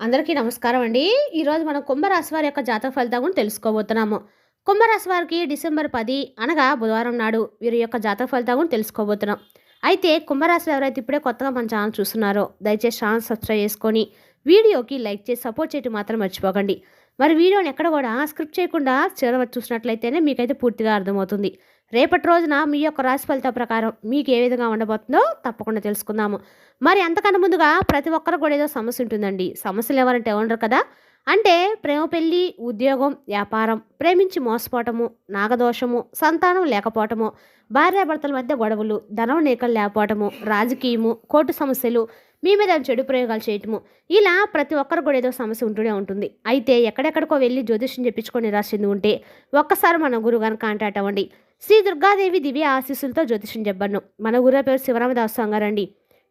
అందరికీ నమస్కారం అండి. ఈరోజు మనం కుంభరాశి వారి యొక్క జాతక ఫలితం గురించి తెలుసుకోబోతున్నాము. కుంభరాశి వారికి డిసెంబర్ పది అనగా బుధవారం నాడు వీరి యొక్క జాతక ఫలితం గురించి తెలుసుకోబోతున్నాం. అయితే కుంభరాశి ఎవరైతే ఇప్పుడే కొత్తగా మన ఛానల్ చూస్తున్నారో దయచేసి ఛానల్ సబ్స్క్రైబ్ చేసుకొని వీడియోకి లైక్ చేసి సపోర్ట్ చేయటం మాత్రం మర్చిపోకండి. మరి వీడియోని ఎక్కడ కూడా స్క్రిప్ట్ చేయకుండా చివరి చూసినట్లయితేనే మీకైతే పూర్తిగా అర్థమవుతుంది. రేపటి రోజున మీ యొక్క రాశి ఫలితం ప్రకారం మీకు ఏ విధంగా ఉండబోతుందో తప్పకుండా తెలుసుకుందాము. మరి అంతకన్నా ముందుగా ప్రతి ఒక్కరు కూడా ఏదో సమస్య ఉంటుందండి. సమస్యలు ఎవరంటే ఉండరు కదా. అంటే ప్రేమ పెళ్ళి ఉద్యోగం వ్యాపారం ప్రేమించి మోసపోవటము నాగదోషము సంతానం లేకపోవటము భార్యాభర్తల మధ్య గొడవలు ధనం నీకలు లేకపోవటము రాజకీయము కోర్టు సమస్యలు మీ మీద చెడు ప్రయోగాలు చేయటము ఇలా ప్రతి ఒక్కరు కూడా ఏదో సమస్య ఉంటూనే ఉంటుంది. అయితే ఎక్కడెక్కడికో వెళ్ళి జ్యోతిష్యం చెప్పించుకొని రాసింది ఉంటే ఒక్కసారి మన గురువు కనుక కాంటాక్ట్ అవ్వండి. శ్రీ దుర్గాదేవి దివ్య ఆశీస్సులతో జ్యోతిషం చెప్పను మన గురువు పేరు శివరామదాస్ గారండి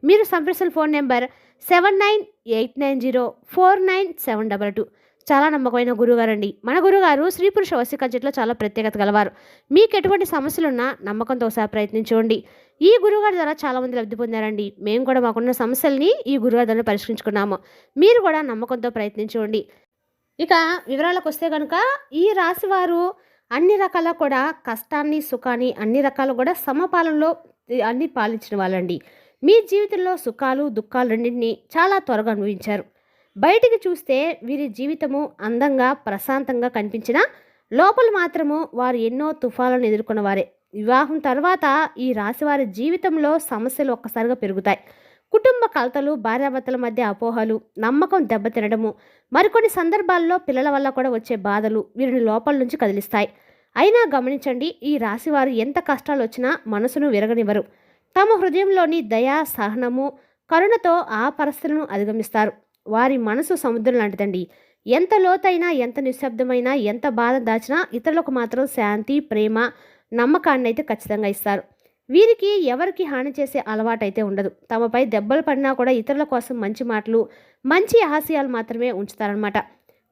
మీరు సంప్రసల్ phone number seven nine eight nine zero four nine seven double two. చాలా నమ్మకమైన గురువుగారండి. మన గురుగారు స్త్రీ పురుష వశీకర్జట్లో చాలా ప్రత్యేకత గలవారు. మీకు ఎటువంటి సమస్యలున్నా నమ్మకంతో ఒకసారి ప్రయత్నించండి. ఈ గురువుగారి ద్వారా చాలామంది లబ్ధి పొందారండి. మేము కూడా మాకున్న సమస్యల్ని ఈ గురుగారి ద్వారా పరిష్కరించుకున్నాము. మీరు కూడా నమ్మకంతో ప్రయత్నించండి. ఇక వివరాలకు వస్తే కనుక ఈ రాశి వారు అన్ని రకాల కూడా కష్టాన్ని సుఖాన్ని అన్ని రకాలు కూడా సమపాలనలో అన్ని పాలించిన వాళ్ళండి. మీ జీవితంలో సుఖాలు దుఃఖాలు రెండింటినీ చాలా త్వరగా అనుభవించారు. బయటికి చూస్తే వీరి జీవితము అందంగా ప్రశాంతంగా కనిపించినా లోపల మాత్రము వారు ఎన్నో తుఫాలను ఎదుర్కొన్న వారే. వివాహం తర్వాత ఈ రాశివారి జీవితంలో సమస్యలు ఒక్కసారిగా పెరుగుతాయి. కుటుంబ కలతలు భార్యాభర్తల మధ్య అపోహలు నమ్మకం దెబ్బతినడము మరికొన్ని సందర్భాల్లో పిల్లల వల్ల కూడా వచ్చే బాధలు వీరిని లోపల నుంచి కదిలిస్తాయి. అయినా గమనించండి ఈ రాశివారు ఎంత కష్టాలు వచ్చినా మనసును విరగనివ్వరు. తమ హృదయంలోని దయా సహనము కరుణతో ఆ పరిస్థితులను అధిగమిస్తారు. వారి మనసు సముద్రం లాంటిదండి. ఎంత లోతైనా ఎంత నిశ్శబ్దమైనా ఎంత బాధ దాచినా ఇతరులకు మాత్రం శాంతి ప్రేమ నమ్మకాన్ని అయితే ఖచ్చితంగా ఇస్తారు. వీరికి ఎవరికి హాని చేసే అలవాటైతే ఉండదు. తమపై దెబ్బలు పడినా కూడా ఇతరుల కోసం మంచి మాటలు మంచి ఆశయాలు మాత్రమే ఉంచుతారనమాట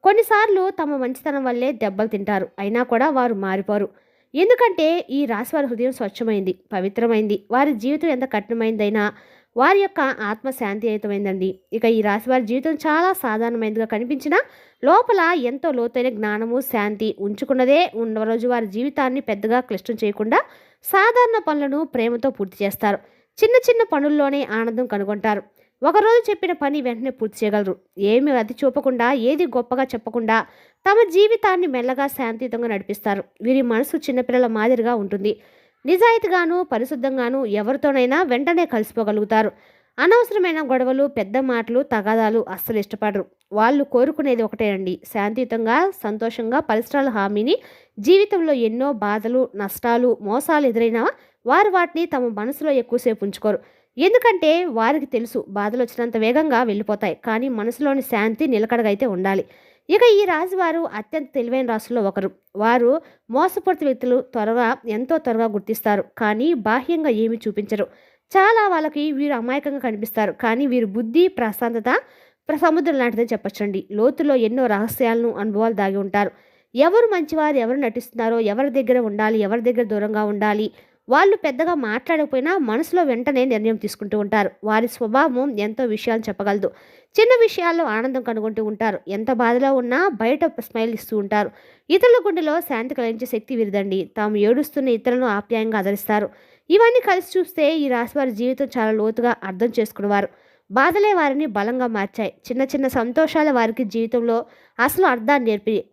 కొన్నిసార్లు తమ మంచితనం వల్లే దెబ్బలు తింటారు. అయినా కూడా వారు మారిపోరు. ఎందుకంటే ఈ రాశి వారి హృదయం స్వచ్ఛమైంది పవిత్రమైంది. వారి జీవితం ఎంత కఠినమైందైనా వారి యొక్క ఆత్మ శాంతియుతమైందండి. ఇక ఈ రాశి వారి జీవితం చాలా సాధారణమైనదిగా కనిపించినా లోపల ఎంతో లోతైన జ్ఞానము శాంతి ఉంచుకున్నదే ఉన్న రోజు వారి జీవితాన్ని పెద్దగా క్లిష్టం చేయకుండా సాధారణ పనులను ప్రేమతో పూర్తి చేస్తారు. చిన్న చిన్న పనుల్లోనే ఆనందం కనుగొంటారు. ఒకరోజు చెప్పిన పని వెంటనే పూర్తి చేయగలరు. ఏమి అతి చూపకుండా ఏది గొప్పగా చెప్పకుండా తమ జీవితాన్ని మెల్లగా శాంతియుతంగా నడిపిస్తారు. వీరి మనసు చిన్నపిల్లల మాదిరిగా ఉంటుంది. నిజాయితీగాను పరిశుద్ధంగాను ఎవరితోనైనా వెంటనే కలిసిపోగలుగుతారు. అనవసరమైన గొడవలు పెద్ద మాటలు తగాదాలు అస్సలు ఇష్టపడరు. వాళ్ళు కోరుకునేది ఒకటేనండి శాంతియుతంగా సంతోషంగా పరిసరాల హామీని జీవితంలో ఎన్నో బాధలు నష్టాలు మోసాలు ఎదురైనా వారు వాటిని తమ మనసులో ఎక్కువసేపు ఉంచుకోరు. ఎందుకంటే వారికి తెలుసు బాధలు వచ్చినంత వేగంగా వెళ్ళిపోతాయి. కానీ మనసులోని శాంతి నిలకడగైతే ఉండాలి. ఇక ఈ రాశివారు అత్యంత తెలివైన రాశుల్లో ఒకరు. వారు మోసపూరిత వ్యక్తులు త్వరగా ఎంతో త్వరగా గుర్తిస్తారు. కానీ బాహ్యంగా ఏమీ చూపించరు. చాలా వాళ్ళకి వీరు అమాయకంగా కనిపిస్తారు. కానీ వీరి బుద్ధి ప్రశాంతత ప్ర- సముద్రం లాంటిదని చెప్పచ్చండి. లోతులో ఎన్నో రహస్యాలను అనుభవాలు దాగి ఉంటారు. ఎవరు మంచివారు ఎవరు నటిస్తున్నారో ఎవరి దగ్గర ఉండాలి ఎవరి దగ్గర దూరంగా ఉండాలి వాళ్ళు పెద్దగా మాట్లాడకపోయినా మనసులో వెంటనే నిర్ణయం తీసుకుంటూ ఉంటారు. వారి స్వభావం ఎంతో విషయాలు చెప్పగలదు. చిన్న విషయాల్లో ఆనందం కనుగొంటూ ఉంటారు. ఎంత బాధలో ఉన్నా బయట స్మైల్ ఇస్తూ ఉంటారు. ఇతరుల గుండెలో శాంతి కలిగించే శక్తి విరదండి. తాము ఏడుస్తున్న ఇతరులను ఆప్యాయంగా ఆదరిస్తారు. ఇవన్నీ కలిసి చూస్తే ఈ రాశివారి జీవితం చాలా లోతుగా అర్థం చేసుకునేవారు. బాధలే వారిని బలంగా మార్చాయి. చిన్న చిన్న సంతోషాలు వారికి జీవితంలో అసలు అర్థాన్ని నేర్పి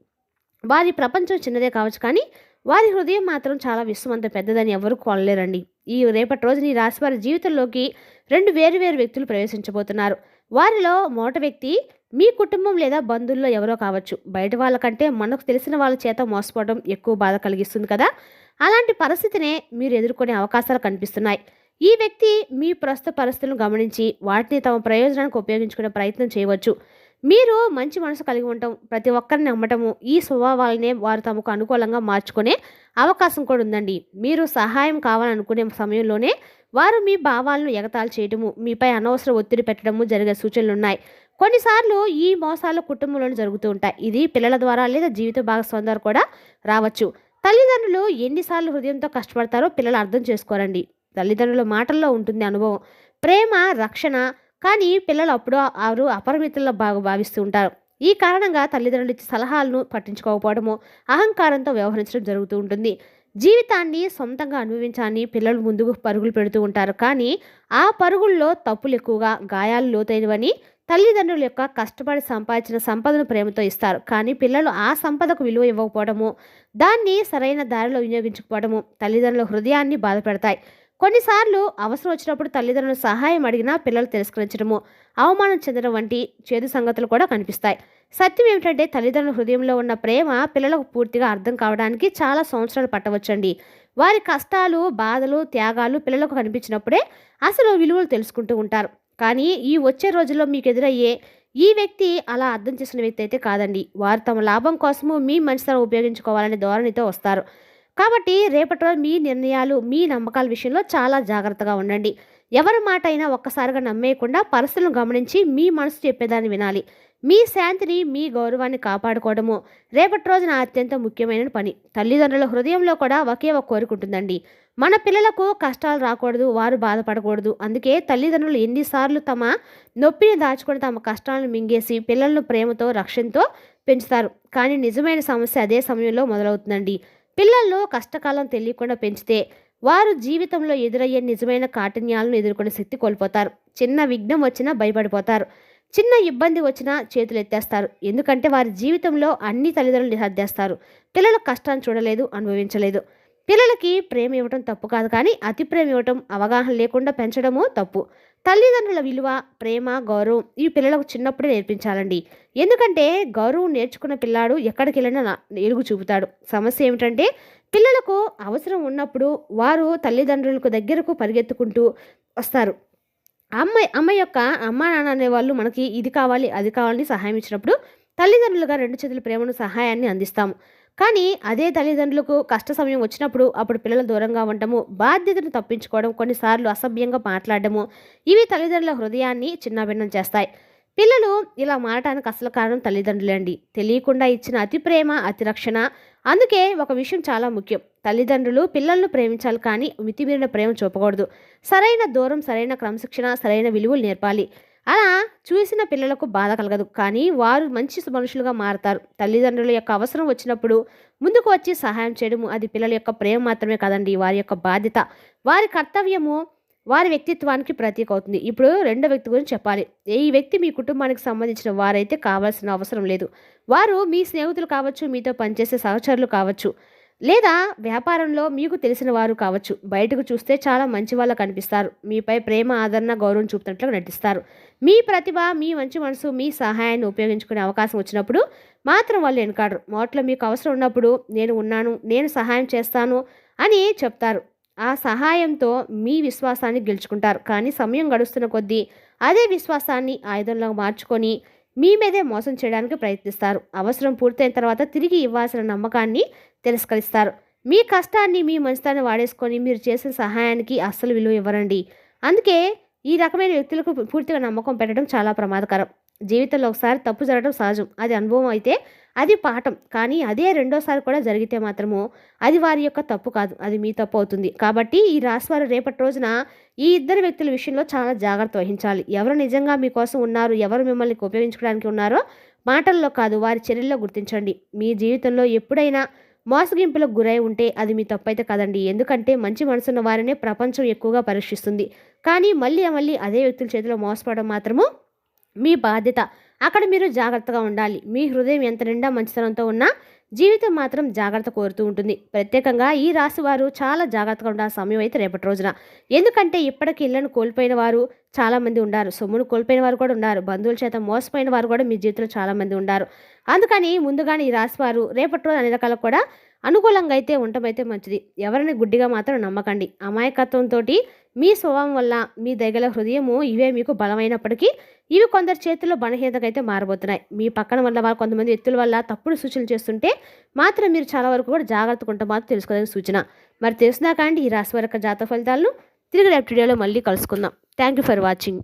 వారి ప్రపంచం చిన్నదే కావచ్చు కానీ వారి హృదయం మాత్రం చాలా విశ్వమంత పెద్దదని ఎవరు కొనలేరండి. ఈ రేపటి రోజున ఈ రాశి వారి జీవితంలోకి రెండు వేరు వేరు వ్యక్తులు ప్రవేశించబోతున్నారు. వారిలో మొదటి వ్యక్తి మీ కుటుంబం లేదా బంధువుల్లో ఎవరో కావచ్చు. బయట వాళ్ళకంటే మనకు తెలిసిన వాళ్ళ చేత మోసపోవడం ఎక్కువ బాధ కలిగిస్తుంది కదా? అలాంటి పరిస్థితినే మీరు ఎదుర్కొనే అవకాశాలు కనిపిస్తున్నాయి. ఈ వ్యక్తి మీ ప్రస్తుత పరిస్థితులను గమనించి వాటిని తమ ప్రయోజనానికి ఉపయోగించుకునే ప్రయత్నం చేయవచ్చు. మీరు మంచి మనసు కలిగి ఉండటం ప్రతి ఒక్కరిని నమ్మటము ఈ స్వభావాలనే వారు తమకు అనుకూలంగా మార్చుకునే అవకాశం కూడా ఉందండి. మీరు సహాయం కావాలనుకునే సమయంలోనే వారు మీ భావాలను ఎగతాలు చేయటము మీపై అనవసర ఒత్తిడి పెట్టడము జరిగే సూచనలు ఉన్నాయి. కొన్నిసార్లు ఈ మోసాలు కుటుంబంలోనే జరుగుతూ ఉంటాయి. ఇది పిల్లల ద్వారా లేదా జీవిత భాగస్వామి ద్వారా కూడా రావచ్చు. తల్లిదండ్రులు ఎన్నిసార్లు హృదయంతో కష్టపడతారో పిల్లలు అర్థం చేసుకోరండి. తల్లిదండ్రుల మాటల్లో ఉంటుంది అనుభవం. ప్రేమ రక్షణ కానీ పిల్లలు అప్పుడు వారు అపరిమితుల్లో బాగా భావిస్తూ ఉంటారు. ఈ కారణంగా తల్లిదండ్రులు ఇచ్చే సలహాలను పట్టించుకోకపోవడము అహంకారంతో వ్యవహరించడం జరుగుతూ ఉంటుంది. జీవితాన్ని సొంతంగా అనుభవించాలని పిల్లలు ముందుకు పరుగులు పెడుతూ ఉంటారు. కానీ ఆ పరుగుల్లో తప్పులు ఎక్కువగా గాయాలు లోతైనవని తల్లిదండ్రుల యొక్క కష్టపడి సంపాదించిన సంపదను ప్రేమతో ఇస్తారు. కానీ పిల్లలు ఆ సంపదకు విలువ ఇవ్వకపోవడము దాన్ని సరైన దారిలో వినియోగించకపోవడము తల్లిదండ్రుల హృదయాన్ని బాధపెడతాయి. కొన్నిసార్లు అవసరం వచ్చినప్పుడు తల్లిదండ్రుల సహాయం అడిగినా పిల్లలు తిరస్కరించడము అవమానం చెందడం వంటి చేదు సంగతులు కూడా కనిపిస్తాయి. సత్యం ఏమిటంటే తల్లిదండ్రుల హృదయంలో ఉన్న ప్రేమ పిల్లలకు పూర్తిగా అర్థం కావడానికి చాలా సంవత్సరాలు పట్టవచ్చండి. వారి కష్టాలు బాధలు త్యాగాలు పిల్లలకు కనిపించినప్పుడే అసలు విలువలు తెలుసుకుంటూ ఉంటారు. కానీ ఈ వచ్చే రోజుల్లో మీకు ఎదురయ్యే ఈ వ్యక్తి అలా అర్థం చేసిన వ్యక్తి అయితే కాదండి. వారు తమ లాభం కోసము మీ మంచితనం ఉపయోగించుకోవాలనే ధోరణితో వస్తారు. కాబట్టి రేపటి రోజు మీ నిర్ణయాలు మీ నమ్మకాల విషయంలో చాలా జాగ్రత్తగా ఉండండి. ఎవరి మాట అయినా ఒక్కసారిగా నమ్మేయకుండా పరిస్థితులను గమనించి మీ మనసు చెప్పేదాన్ని వినాలి. మీ శాంతిని మీ గౌరవాన్ని కాపాడుకోవడము రేపటి రోజున అత్యంత ముఖ్యమైన పని. తల్లిదండ్రుల హృదయంలో కూడా ఒకే ఒక కోరిక ఉంటుందండి. మన పిల్లలకు కష్టాలు రాకూడదు వారు బాధపడకూడదు. అందుకే తల్లిదండ్రులు ఎన్నిసార్లు తమ నొప్పిని దాచుకొని తమ కష్టాలను మింగేసి పిల్లలను ప్రేమతో రక్షణతో పెంచుతారు. కానీ నిజమైన సమస్య అదే సమయంలో మొదలవుతుందండి. పిల్లలను కష్టకాలం తెలియకుండా పెంచితే వారు జీవితంలో ఎదురయ్యే నిజమైన కాఠిన్యాలను ఎదుర్కొనే శక్తి కోల్పోతారు. చిన్న విఘ్నం వచ్చినా భయపడిపోతారు. చిన్న ఇబ్బంది వచ్చినా చేతులు ఎత్తేస్తారు ఎందుకంటే వారి జీవితంలో అన్ని తల్లిదండ్రులు నిహద్దేస్తారు పిల్లల కష్టాన్ని చూడలేదు అనుభవించలేదు. పిల్లలకి ప్రేమ ఇవ్వటం తప్పు కాదు కానీ అతి ప్రేమ ఇవ్వటం అవగాహన లేకుండా పెంచడము తప్పు. తల్లిదండ్రుల విలువ ప్రేమ గౌరవం ఈ పిల్లలకు చిన్నప్పుడే నేర్పించాలండి. ఎందుకంటే గౌరవం నేర్చుకున్న పిల్లాడు ఎక్కడికి వెళ్ళినా ఎలుగు చూపుతాడు. సమస్య ఏమిటంటే పిల్లలకు అవసరం ఉన్నప్పుడు వారు తల్లిదండ్రులకు దగ్గరకు పరిగెత్తుకుంటూ వస్తారు. అమ్మాయి అమ్మ యొక్క అమ్మ నాన్న అనేవాళ్ళు మనకి ఇది కావాలి అది కావాలని సహాయం ఇచ్చినప్పుడు తల్లిదండ్రులుగా రెండు చేతుల ప్రేమను సహాయాన్ని అందిస్తాము. కానీ అదే తల్లిదండ్రులకు కష్ట సమయం వచ్చినప్పుడు అప్పుడు పిల్లలు దూరంగా ఉండటము బాధ్యతను తప్పించుకోవడం కొన్నిసార్లు అసభ్యంగా మాట్లాడటము ఇవి తల్లిదండ్రుల హృదయాన్ని చిన్నభిన్నం చేస్తాయి. పిల్లలు ఇలా మారటానికి అసలు కారణం తల్లిదండ్రులే అండి తెలియకుండా ఇచ్చిన అతి ప్రేమ అతి రక్షణ అందుకే ఒక విషయం చాలా ముఖ్యం. తల్లిదండ్రులు పిల్లలను ప్రేమించాలి కానీ మితిమీరిన ప్రేమ చూపకూడదు. సరైన దూరం సరైన క్రమశిక్షణ సరైన విలువలు నేర్పాలి. అలా చూసిన పిల్లలకు బాధ కలగదు. కానీ వారు మంచి మనుషులుగా మారతారు. తల్లిదండ్రుల యొక్క అవసరం వచ్చినప్పుడు ముందుకు వచ్చి సహాయం చేయడము అది పిల్లల యొక్క ప్రేమ మాత్రమే కాదండి వారి యొక్క బాధ్యత. వారి కర్తవ్యము వారి వ్యక్తిత్వానికి ప్రతీక అవుతుంది. ఇప్పుడు రెండో వ్యక్తి గురించి చెప్పాలి. ఈ వ్యక్తి మీ కుటుంబానికి సంబంధించిన వారైతే కావాల్సిన అవసరం లేదు. వారు మీ స్నేహితులు కావచ్చు మీతో పనిచేసే సహచరులు కావచ్చు. లేదా వ్యాపారంలో మీకు తెలిసిన వారు కావచ్చు. బయటకు చూస్తే చాలా మంచి వాళ్ళ కనిపిస్తారు. మీపై ప్రేమ ఆదరణ గౌరవం చూపుతున్నట్లు నటిస్తారు. మీ ప్రతిభ మీ మంచి మనసు మీ సహాయాన్ని ఉపయోగించుకునే అవకాశం వచ్చినప్పుడు మాత్రం వాళ్ళు వెనకాడరు. మొదట్లో మీకు అవసరం ఉన్నప్పుడు నేను ఉన్నాను నేను సహాయం చేస్తాను అని చెప్తారు. ఆ సహాయంతో మీ విశ్వాసాన్ని గెలుచుకుంటారు. కానీ సమయం గడుస్తున్న కొద్దీ అదే విశ్వాసాన్ని ఆయుధంలో మార్చుకొని మీ మీదే మోసం చేయడానికి ప్రయత్నిస్తారు. అవసరం పూర్తయిన తర్వాత తిరిగి ఇవ్వాల్సిన నమ్మకాన్ని తిరస్కరిస్తారు. మీ కష్టాన్ని మీ మంచితాన్ని వాడేసుకొని మీరు చేసిన సహాయానికి అస్సలు విలువ ఇవ్వరండి. అందుకే ఈ రకమైన వ్యక్తులకు పూర్తిగా నమ్మకం పెట్టడం చాలా ప్రమాదకరం. జీవితంలో ఒకసారి తప్పు జరగడం సహజం. అది అనుభవం అయితే అది పాఠం. కానీ అదే రెండోసారి కూడా జరిగితే మాత్రము అది వారి యొక్క తప్పు కాదు. అది మీ తప్పు అవుతుంది. కాబట్టి ఈ రాశివారు రేపటి రోజున ఈ ఇద్దరు వ్యక్తుల విషయంలో చాలా జాగ్రత్త వహించాలి. ఎవరు నిజంగా మీకోసం ఉన్నారు ఎవరు మిమ్మల్ని ఉపయోగించుకోవడానికి ఉన్నారో మాటల్లో కాదు వారి చర్యల్లో గుర్తించండి. మీ జీవితంలో ఎప్పుడైనా మోసగింపులకు గురై ఉంటే అది మీ తప్పైతే కదండి. ఎందుకంటే మంచి మనసున్న వారినే ప్రపంచం ఎక్కువగా పరీక్షిస్తుంది. కానీ మళ్ళీ మళ్ళీ అదే వ్యక్తుల చేతిలో మోసపోవడం మాత్రము మీ బాధ్యత. అక్కడ మీరు జాగ్రత్తగా ఉండాలి. మీ హృదయం ఎంత నిండా మంచితనంతో ఉన్నా జీవితం మాత్రం జాగ్రత్త కోరుతూ ఉంటుంది. ప్రత్యేకంగా ఈ రాశి వారు చాలా జాగ్రత్తగా ఉండాలి సమయం అయితే రేపటి రోజున. ఎందుకంటే ఇప్పటికి ఇళ్ళను కోల్పోయిన వారు చాలామంది ఉన్నారు సొమ్మును కోల్పోయిన వారు కూడా ఉన్నారు బంధువుల చేత మోసపోయిన వారు కూడా మీ జీవితంలో చాలామంది ఉన్నారు అందుకని ముందుగానే ఈ రాశి వారు రేపటి రోజు అన్ని రకాలకు కూడా అనుకూలంగా అయితే ఉండమైతే మంచిది. ఎవరిని గుడ్డిగా మాత్రం నమ్మకండి. అమాయకత్వంతో మీ స్వభావం వల్ల మీ దగ్గర హృదయము ఇవే మీకు బలమైనప్పటికీ ఇవి కొందరు చేతుల్లో బలహీనతగా అయితే మారబోతున్నాయి. మీ పక్కన వల్ల వారు కొంతమంది వ్యక్తుల వల్ల తప్పుడు సూచనలు చేస్తుంటే మాత్రం మీరు చాలా వరకు కూడా జాగ్రత్తగా ఉంటే మాత్రం తెలుసుకోదని సూచన. మరి తెలిసినా కానీ ఈ రాశి వరకు జాతక ఫలితాలను తిరిగి రేపు వీడియోలో మళ్ళీ కలుసుకుందాం. Thank you for watching